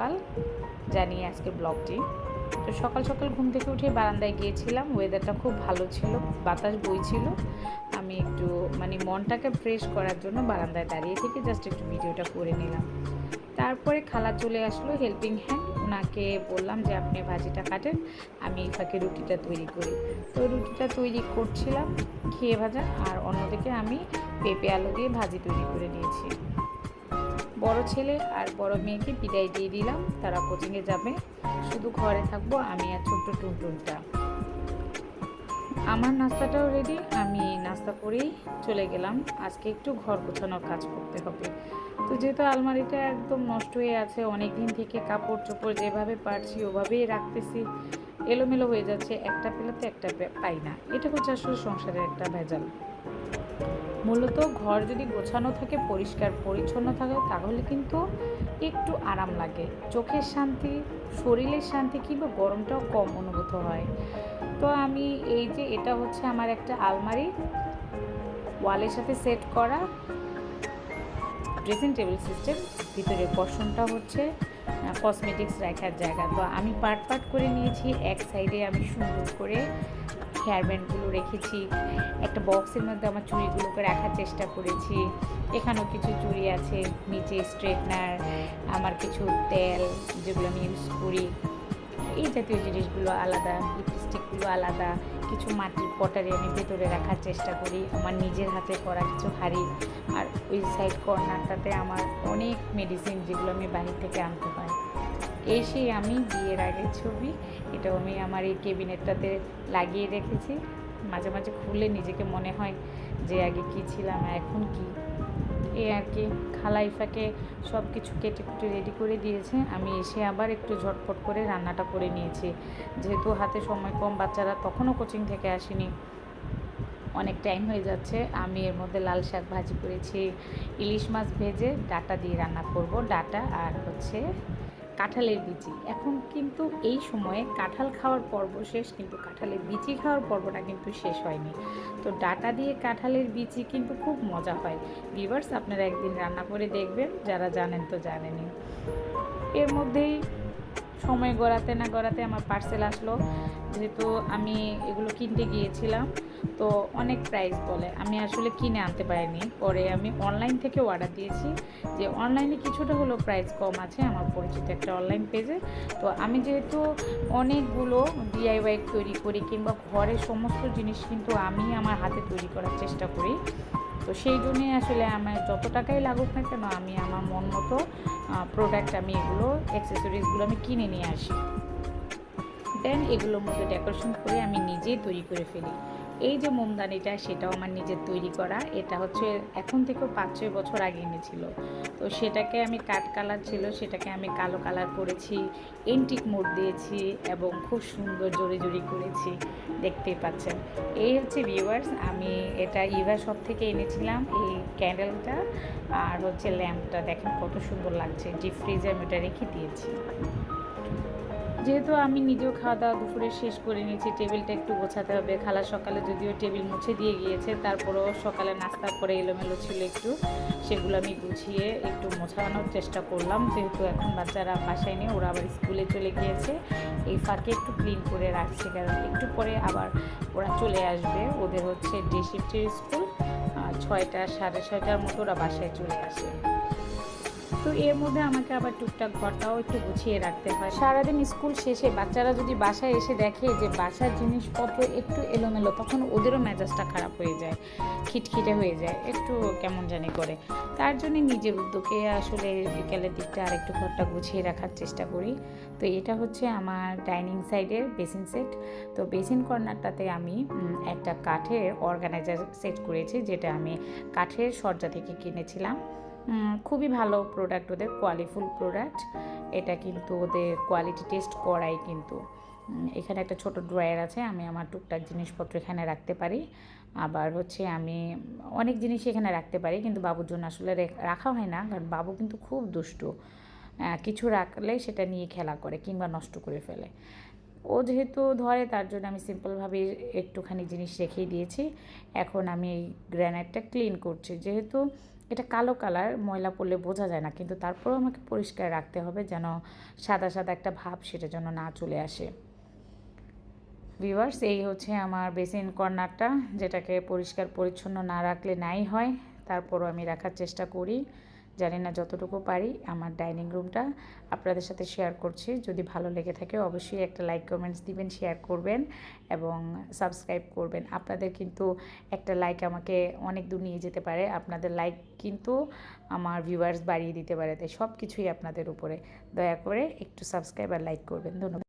সকাল জানিয়ে আজকে ব্লগটি। তো সকাল সকাল ঘুম থেকে উঠে বারান্দায় গিয়েছিলাম ওয়েদারটা খুব ভালো ছিল, বাতাস বইছিল। আমি একটু মানে মনটাকে ফ্রেশ করার জন্য বারান্দায় দাঁড়িয়ে থেকে জাস্ট একটু ভিডিওটা করে নিলাম। তারপরে খালা চলে আসলো হেল্পিং হ্যান্ড ওনাকে বললাম যে, আপনি ভাজিটা কাটেন, আমি ফাঁকে রুটিটা তৈরি করি। তো রুটিটা তৈরি করছিলাম, খেয়ে ভাজা, আর অন্যদিকে আমি পেঁপে আলু দিয়ে ভাজি তৈরি করে নিয়েছি। বড় ছেলে আর বড় মেয়েকে বিদায় দিয়ে দিলাম। তারা কোচিংয়ে যাবে। শুধু ঘরে থাকব আমি আর ছোট্ট টুনটুনটা। আমার নাস্তাটাও রেডি আমি নাস্তা করেই চলে গেলাম। আজকে একটু ঘর গোছানোর কাজ করতে হবে। তো যেহেতু আলমারিটা একদম নষ্ট হয়ে আছে অনেক দিন থেকে কাপড় চোপড় যেভাবে পারছি ওভাবেই রাখতেছি। এলোমেলো হয়ে যাচ্ছে, একটা পেলে তো একটা পাই না। এটা হচ্ছে আসলে সংসারের একটা ভেজাল। মূলত ঘর যদি গোছানো থাকে, পরিষ্কার পরিচ্ছন্ন থাকে, তাহলে কিন্তু একটু আরাম লাগে। চোখের শান্তি, শরীরের শান্তি কিংবা গরমটাও কম অনুভূত হয়। তো আমি এই যে এটা হচ্ছে আমার একটা আলমারি। ওয়ালের সাথে সেট করা। ড্রেসিং টেবিল সিস্টেম ভিতরে পশনটা হচ্ছে কসমেটিক্স রাখার জায়গা। তো আমি পার্ট পার্ট করে নিয়েছি, এক সাইডে আমি সুন্দর করে হেয়ার ব্যান্ডগুলো রেখেছি। একটা বক্সের মধ্যে আমার চুড়িগুলোকে রাখার চেষ্টা করেছি। এখানেও কিছু চুড়ি আছে, নিচে স্ট্রেটনার আমার কিছু তেল যেগুলো আমি ইউজ করি। এই জাতীয় জিনিসগুলো আলাদা লিপস্টিকগুলো আলাদা, কিছু মাটির পটারি আমি ভেতরে রাখার চেষ্টা করি। আমার নিজের হাতে করা কিছু হাড়ি আর ওই সাইড কর্নারটাতে আমার অনেক মেডিসিন যেগুলো আমি বাহির থেকে আনতে হয় এই সেই আমি বিয়ের আগের ছবি, এটাও আমি আমার এই কেবিনেটটাতে লাগিয়ে রেখেছি। মাঝে মাঝে খুলে নিজেকে মনে হয় যে আগে কী ছিলাম, এখন কি? এ আর কি, খালা ইফাকে সব কিছু কেটে কুটে রেডি করে দিয়েছে। আমি এসে আবার একটু ঝটপট করে রান্নাটা করে নিয়েছি। যেহেতু হাতে সময় কম, বাচ্চারা তখনও কোচিং থেকে আসেনি। অনেক টাইম হয়ে যাচ্ছে। আমি এর মধ্যে লাল শাক ভাজি করেছি, ইলিশ মাছ ভেজে ডাটা দিয়ে রান্না করব, ডাটা আর হচ্ছে কাঁঠালের বিচি। এখন কিন্তু এই সময়ে কাঁঠাল খাওয়ার পর্ব শেষ, কিন্তু কাঁঠালের বিচি খাওয়ার পর্বটা কিন্তু শেষ হয়নি। তো ডাটা দিয়ে কাঁঠালের বিচি কিন্তু খুব মজা হয়। ভিভার্স আপনারা একদিন রান্না করে দেখবেন, যারা জানেন তো জানেনই। এর মধ্যেই সময় গড়াতে না গড়াতে আমার পার্সেল আসলো। যেহেতু আমি এগুলো কিনতে গিয়েছিলাম, তো অনেক প্রাইস বলে। আমি আসলে কিনে আনতে পারিনি। পরে আমি অনলাইন থেকে অর্ডার দিয়েছি যে অনলাইনে কিছুটা হলো প্রাইস কম আছে, আমার পরিচিত একটা অনলাইন পেজে তো আমি যেহেতু অনেকগুলো ডিআইওয়াই তৈরি করি কিংবা ঘরের সমস্ত জিনিস কিন্তু আমি আমার হাতে তৈরি করার চেষ্টা করি। তো সেই জন্যই আসলে আমার যত টাকাই লাগুক না কেন, আমি আমার মন মতো প্রোডাক্ট আমি এগুলো অ্যাক্সেসরিজগুলো আমি কিনে নিয়ে আসি। দেন এগুলোর মধ্যে ডেকোরেশন করে আমি নিজেই তৈরি করে ফেলি। এই যে মোমদানিটা, সেটাও আমার নিজের তৈরি করা। এটা হচ্ছে এখন থেকেও পাঁচ, ছয় বছর আগে এনেছিল। তো সেটাকে আমি কাঠ কালার ছিল, সেটাকে আমি কালো কালার করেছি, এন্টিক মোড দিয়েছি এবং খুব সুন্দর জোরে জোরে করেছি। দেখতেই পাচ্ছেন। এই হচ্ছে ভিউয়ার্স আমি এটা ইভা শপ থেকে এনেছিলাম, এই ক্যান্ডেলটা আর হচ্ছে ল্যাম্পটা দেখেন কত সুন্দর লাগছে। ডিপ ফ্রিজে আমি ওটা রেখে দিয়েছি? যেহেতু আমি নিজেও খাওয়া দাওয়া দুপুরে শেষ করে নিয়েছি, টেবিলটা একটু গোছাতে হবে। খালা সকালে যদিও টেবিল মুছে দিয়ে গিয়েছে, তারপরেও সকালে নাস্তা করে এলোমেলো ছিল একটু। সেগুলো আমি গুছিয়ে একটু মোছানোর চেষ্টা করলাম। যেহেতু এখন বাচ্চারা বাসায় নেই, ওরা আবার স্কুলে চলে গিয়েছে। এই ফাঁকে একটু ক্লিন করে রাখছি, কারণ একটু পরে আবার ওরা চলে আসবে। ওদের হচ্ছে ডে শিফটের স্কুল ছয়টা সাড়ে ছয়টার মতো ওরা বাসায় চলে আসে। তো এর মধ্যে আমাকে আবার টুকটাক ঘরটাও একটু গুছিয়ে রাখতে হয়। সারাদিন স্কুল শেষে বাচ্চারা যদি বাসায় এসে দেখে যে বাসার জিনিসপত্র একটু এলোমেলো, তখন ওদেরও মেজাজটা খারাপ হয়ে যায়, খিটখিটে হয়ে যায়, একটু কেমন জানি করে। তার জন্য নিজের উদ্যোগে আসলে বিকেলের দিকটা আর একটু ঘরটা গুছিয়ে রাখার চেষ্টা করি। তো এটা হচ্ছে আমার ডাইনিং সাইডের বেসিন সেট। তো বেসিন কর্নারটাতে আমি একটা কাঠের অর্গানাইজার সেট করেছি, যেটা আমি কাঠের সজ্জা থেকে কিনেছিলাম। খুবই ভালো প্রোডাক্ট ওদের কোয়ালিফুল প্রোডাক্ট এটা কিন্তু ওদের কোয়ালিটি টেস্ট করাই কিন্তু। এখানে একটা ছোট ড্রয়ার আছে, আমি আমার টুকটাক জিনিসপত্র এখানে রাখতে পারি। আবার হচ্ছে আমি অনেক জিনিস এখানে রাখতে পারি, কিন্তু বাবুর জন্য আসলে রাখা হয় না, কারণ বাবু কিন্তু খুব দুষ্টু। কিছু রাখলে সেটা নিয়ে খেলা করে কিংবা নষ্ট করে ফেলে। ও যেহেতু ধরে, তার জন্য আমি সিম্পলভাবে একটুখানি জিনিস রেখেই দিয়েছি। এখন আমি এই গ্র্যানাইটটা ক্লিন করছি। যেহেতু এটা কালো কালার, ময়লা পড়লে বোঝা যায় না, কিন্তু তারপরেও আমাকে পরিষ্কার রাখতে হবে যেন সাদা সাদা একটা ভাব সেটা যেন না চলে আসে। ভিভার্স এই হচ্ছে আমার বেসিন কর্নারটা যেটাকে পরিষ্কার পরিচ্ছন্ন না রাখলে নাই হয়। তারপরও আমি রাখার চেষ্টা করি। জানি না যতটুকু পারি আমার ডাইনিং রুমটা আপনাদের সাথে শেয়ার করছি। যদি ভালো লেগে থাকে অবশ্যই একটা লাইক কমেন্টস দিবেন শেয়ার করবেন এবং সাবস্ক্রাইব করবেন। আপনাদের কিন্তু একটা লাইক আমাকে অনেক দূর নিয়ে যেতে পারে। আপনাদের লাইক কিন্তু আমার ভিউয়ার্স বাড়িয়ে দিতে পারে। তাই সব কিছুই আপনাদের উপরে। দয়া করে একটু সাবস্ক্রাইব আর লাইক করবেন। ধন্যবাদ।